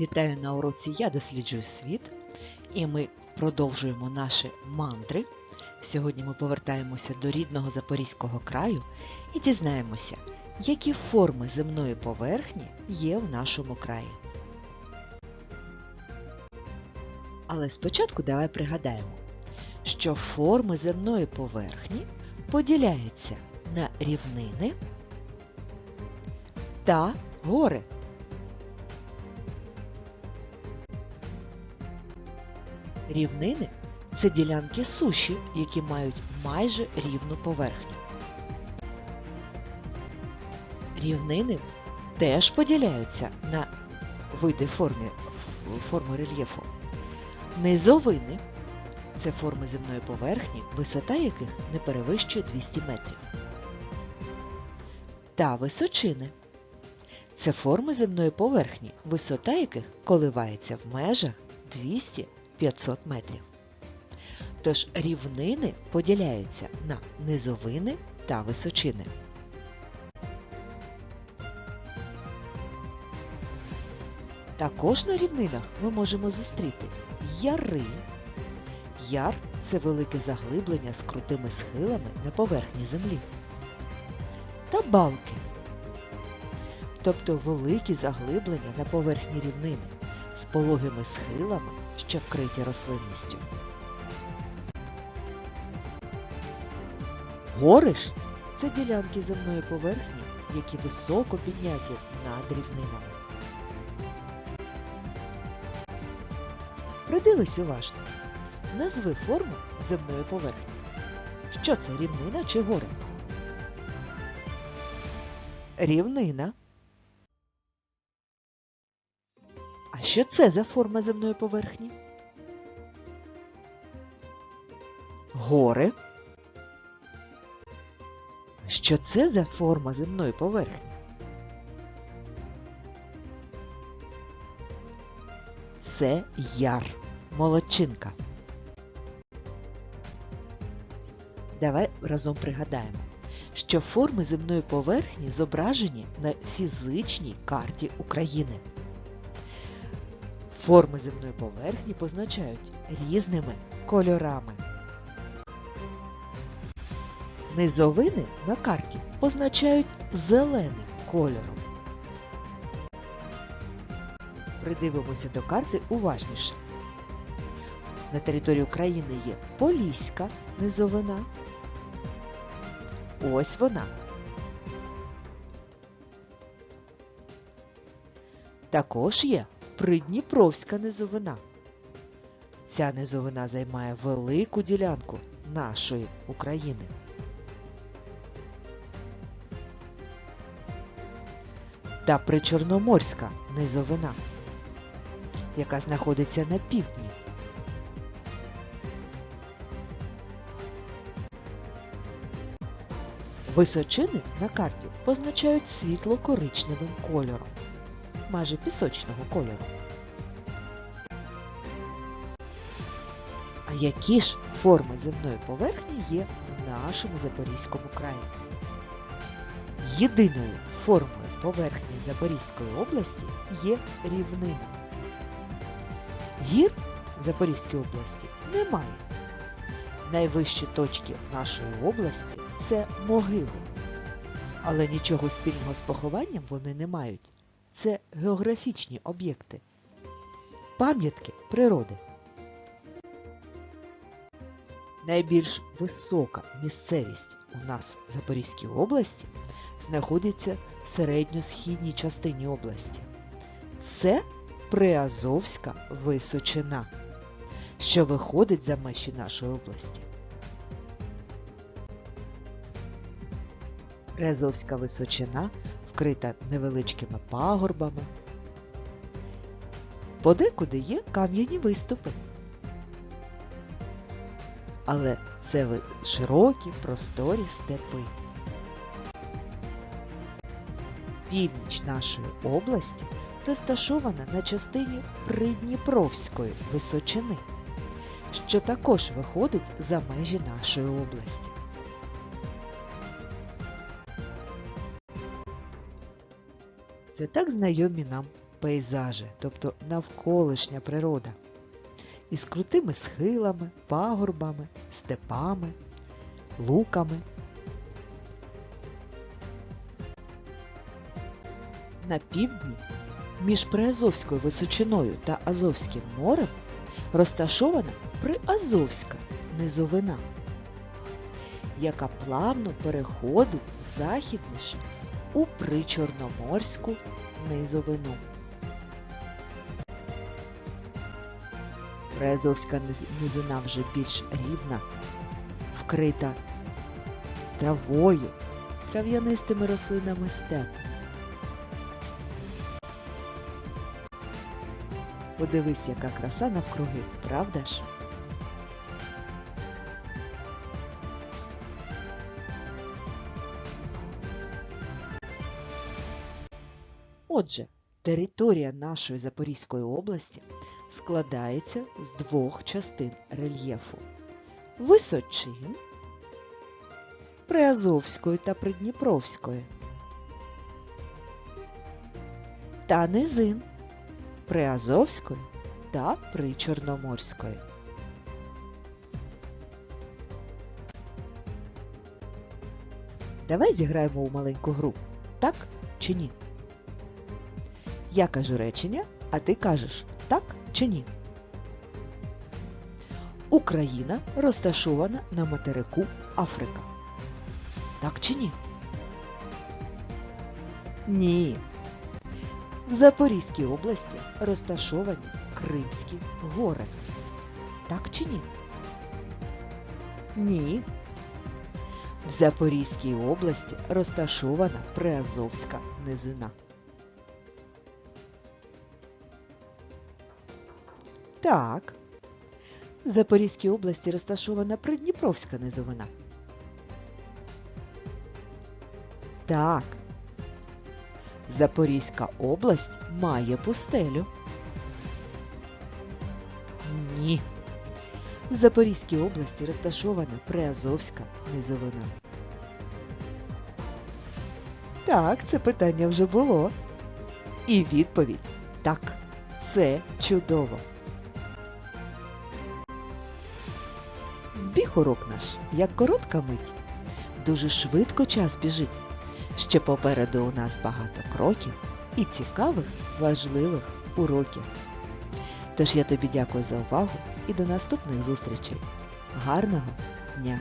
Вітаю на уроці Я досліджую світ і ми продовжуємо наші мантри. Сьогодні ми повертаємося до рідного Запорізького краю і дізнаємося, які форми земної поверхні є в нашому краї. Але спочатку давай пригадаємо, що форми земної поверхні поділяються на рівнини та гори. Рівнини це ділянки суші, які мають майже рівну поверхню. Рівнини теж поділяються на види форми, форми рельєфу. Низовини це форми земної поверхні, висота яких не перевищує 200 метрів. Та височини це форми земної поверхні, висота яких коливається в межах 200 500 метрів. Тож рівнини поділяються на низовини та височини. Також на рівнинах ми можемо зустріти яри. Яр це велике заглиблення з крутими схилами на поверхні землі. Та балки, тобто великі заглиблення на поверхні рівнини пологими схилами що вкриті рослинністю. Гори ж це ділянки земної поверхні, які високо підняті над рівнинами. Придивись уважно. Назви форму земної поверхні. Що це рівнина чи гори? Рівнина. А що це за форма земної поверхні? Гори. Що це за форма земної поверхні? Це яр, молодчинка. Давай разом пригадаємо, що форми земної поверхні зображені на фізичній карті України. Форми земної поверхні позначають різними кольорами. Низовини на карті позначають зеленим кольором. Придивимося до карти уважніше. На території України є Поліська низовина. Ось вона. Також є Придніпровська низовина. Ця низовина займає велику ділянку нашої України. Та Причорноморська низовина, яка знаходиться на півдні. Височини на карті позначають світло-коричневим кольором майже пісочного кольору. А які ж форми земної поверхні є в нашому Запорізькому краї? Єдиною формою поверхні Запорізької області є рівнина. Гір в Запорізькій області немає. Найвищі точки нашої області це могили. Але нічого спільного з похованням вони не мають це географічні об'єкти, пам'ятки природи. Найбільш висока місцевість у нас в Запорізькій області знаходиться в середньосхідній частині області. Це Приазовська височина, що виходить за межі нашої області. Приазовська височина вкрита невеличкими пагорбами. Подекуди є кам'яні виступи. Але це широкі просторі степи. Північ нашої області розташована на частині Придніпровської височини, що також виходить за межі нашої області. Це так знайомі нам пейзажі, тобто навколишня природа, із крутими схилами, пагорбами, степами, луками. На півдні між Приазовською височиною та Азовським морем розташована Приазовська низовина, яка плавно переходить західніше у Причорноморську низовину. Приазовська низ- низина вже більш рівна, вкрита травою, трав'янистими рослинами степу. Подивись, яка краса навкруги, правда ж? Отже, територія нашої Запорізької області складається з двох частин рельєфу Височин Приазовської та Придніпровської та низин Приазовської та Причорноморської. Давай зіграємо у маленьку гру. Так чи ні? Я кажу речення, а ти кажеш так чи ні. Україна розташована на материку Африка. Так чи ні? Ні. В Запорізькій області розташовані Кримські гори. Так чи ні? Ні. В Запорізькій області розташована Приазовська низина. Так. В Запорізькій області розташована Придніпровська низовина. Так. Запорізька область має пустелю. Ні. В Запорізькій області розташована Приазовська низовина. Так, це питання вже було. І відповідь так, це чудово. Збіг урок наш, як коротка мить. Дуже швидко час біжить. Ще попереду у нас багато кроків і цікавих, важливих уроків. Тож я тобі дякую за увагу і до наступних зустрічей. Гарного дня!